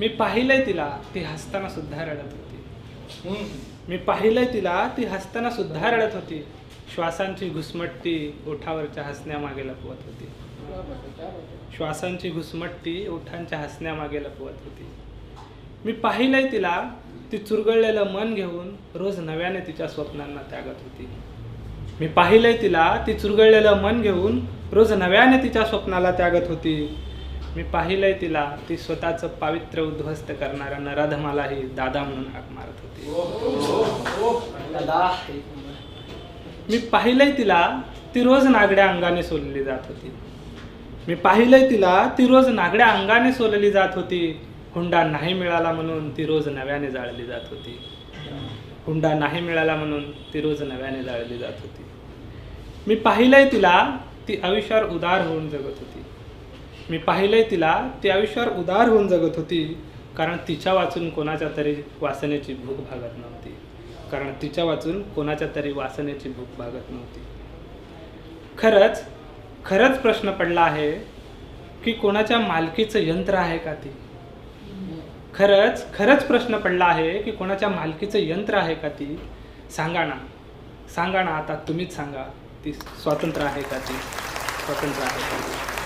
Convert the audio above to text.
मी पाहिलंय तिला ती हसताना सुद्धा रडत होती. मी पाहिलंय तिला ती हसताना सुद्धा रडत होती. श्वासांची घुसमटती ओठावरच्या हसण्यामागे लपवत होती. श्वासांची घुसमटती ओठांच्या हसण्यामागे लपवत होती. मी पाहिलंय तिला ती चुरगळलेलं मन घेऊन रोज नव्याने तिच्या स्वप्नांना त्यागत होती. मी पाहिलंय तिला ती चुरगळलेलं मन घेऊन रोज नव्याने तिच्या स्वप्नाला त्यागत होती. मी पाहिलंय तिला ती स्वतःचं पावित्र्य उद्ध्वस्त करणाऱ्या नराधमालाही दादा म्हणून हाक मारत होती. मी पाहिलंय तिला ती रोज नागड्या अंगाने सोलली जात होती. मी पाहिलंय तिला ती रोज नागड्या अंगाने सोलली जात होती. हुंडा नाही मिळाला म्हणून ती रोज नव्याने जाळली जात होती. हुंडा नाही मिळाला म्हणून ती रोज नव्याने जाळली जात होती. मी पाहिलंय तिला ती आयुष्यावर उदार होऊन जगत होती. मी पाहिलंय तिला ती आयुष्यावर उदार होऊन जगत होती. कारण तिच्या वाचून कोणाच्या तरी वासनेची भूक भागत नव्हती. कारण तिच्या वाचून कोणाच्या तरी वासनेची भूक भागत नव्हती. खरंच खरंच प्रश्न पडला आहे की कोणाच्या मालकीचं यंत्र आहे का ती? खरंच खरंच प्रश्न पडला आहे की कोणाच्या मालकीचं यंत्र आहे का ती? सांगा ना. सांगा ना आता तुम्हीच सांगा. ती स्वतंत्र आहे का ती? स्वतंत्र आहे का ती?